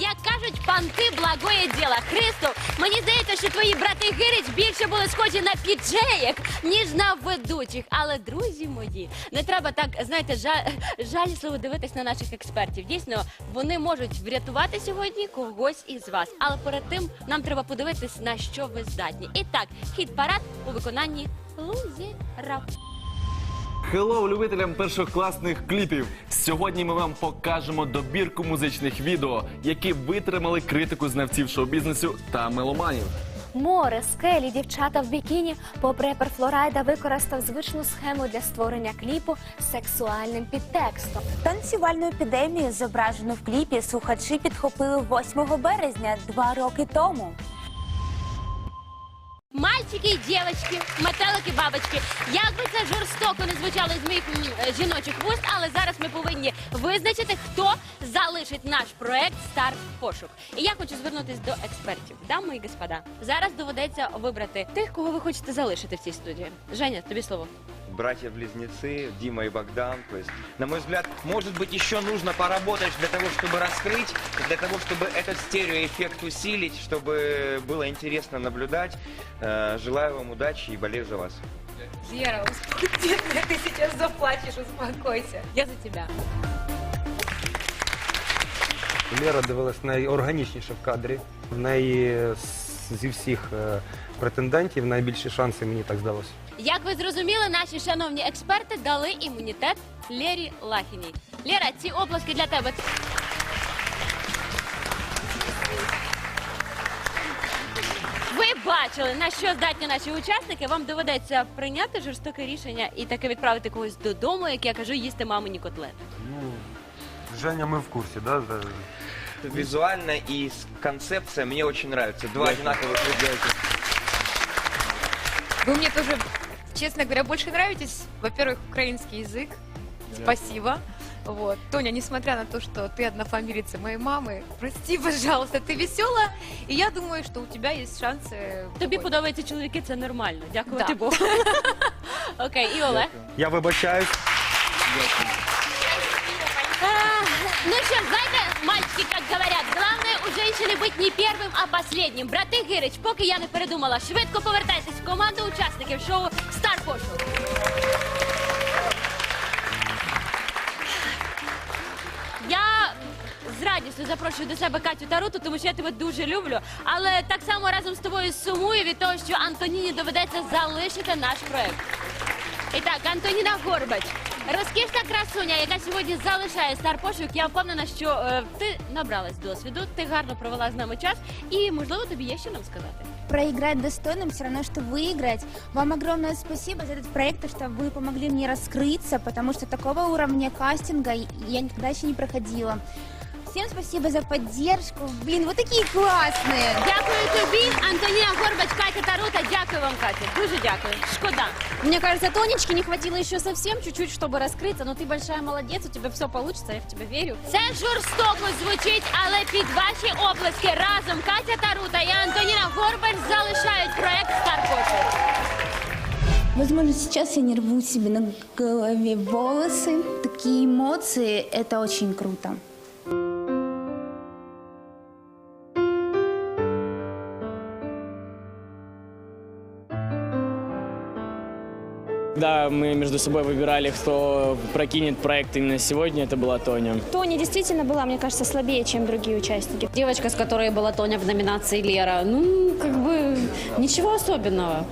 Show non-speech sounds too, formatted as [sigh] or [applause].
Як кажуть, панти благое діло. Христо, мені здається, що твої брати Гирич більше були схожі на піджеєк, ніж на ведучих. Але друзі мої, не треба так, знаєте, жа- жалісливо дивитись на наших експертів. Дійсно, вони можуть врятувати сьогодні когось із вас. Але перед тим нам треба подивитись, на що ви здатні. І так, хід парад у виконанні лузера. Хеллоу любителям першокласних кліпів! Сьогодні ми вам покажемо добірку музичних відео, які витримали критику знавців шоу-бізнесу та меломанів. Море, скелі, дівчата в бікіні. Поп-репер Флорайда використав звичну схему для створення кліпу з сексуальним підтекстом. Танцювальну епідемію, зображену в кліпі, слухачі підхопили 8 березня два роки тому. Мальчики і дівчатки, метелики, бабочки. Як би це жорстоко не звучало з моїх е, жіночих вуст, але зараз ми повинні визначити, хто залишить наш проект Старт Пошук. І я хочу звернутися до експертів. Дами і господа, зараз доведеться вибрати тих, кого ви хочете залишити в цій студії. Женя, тобі слово. братья-близнецы, Дима и Богдан. То есть, на мой взгляд, может быть, еще нужно поработать для того, чтобы раскрыть, для того, чтобы этот стереоэффект усилить, чтобы было интересно наблюдать. Э, Желаю вам удачи и болею за вас. Вера, успокойся, [laughs] ты сейчас заплачешь, успокойся. Я за тебе. Лера дивилась найорганічніше в кадрі. В неї з- зі всіх е, претендентів найбільші шанси, мені так здалося. Як ви зрозуміли, наші шановні експерти дали імунітет Лері Лахіній. Лера, ці оплески для тебе. Ви бачили, на що здатні наші учасники. Вам доведеться прийняти жорстоке рішення і таки відправити когось додому, як я кажу, їсти мамині котлети. Ну, Женя, ми в курсі, да? Визуально и с- концепция мне очень нравится. Два одинаковых ребята. Вы мне тоже, честно говоря, больше нравитесь. Во-первых, украинский язык. Спасибо. Вот. Тоня, несмотря на то, что ты однофамилица моей мамы, прости, пожалуйста, ты веселая, и я думаю, что у тебя есть шансы... Тобі какой- подобаються чоловіки, це нормально. Дякувати Да. Богу. Окей, [laughs] і Олег. Я вибачаюсь. А, Ну что, знаете, мальчики, как говорят, главное у женщины быть не первым, а последним. Брати Гирич, поки я не передумала, швидко повертайтесь в команду учасників шоу Стар Пошук. Я з радістю запрошую до себе Катю Таруту, тому що я тебе дуже люблю. Але так само разом з тобою сумую від того, що Антоніні доведеться залишити наш проект. І так, Антоніна Горбач, розкішна красуня, яка сьогодні залишає стар пошук. Я впевнена, що е, ти набралась досвіду, ти гарно провела з нами час, і можливо тобі є що нам сказати. проиграть достойно все равно, что выиграть. Вам огромное спасибо за этот проект, и что вы помогли мне раскрыться, потому что такого уровня кастинга я никогда еще не проходила. Всем спасибо за поддержку. Блин, вы такие классные. Дякую тобі, Антоніна Горбач, Катя Тарута. Дякую вам, Катя. Дуже дякую. Шкода. Мне кажется, Тонечки не хватило еще совсем чуть-чуть, чтобы раскрыться. Но ты большая молодец, у тебя все получится, я в тебя верю. Це жорстоко звучить, але під ваші оплески разом Катя Тарута і Антоніна Горбач залишають проект Стар Пошук. Возможно, сейчас я не рву себе на голове волосы. Такие эмоции, это очень круто. Когда мы между собой выбирали, кто прокинет проект именно сегодня, это была Тоня. Тоня действительно была, мне кажется, слабее, чем другие участники. Девочка, с которой была Тоня в номинации Лера, ну, как бы, ничего особенного.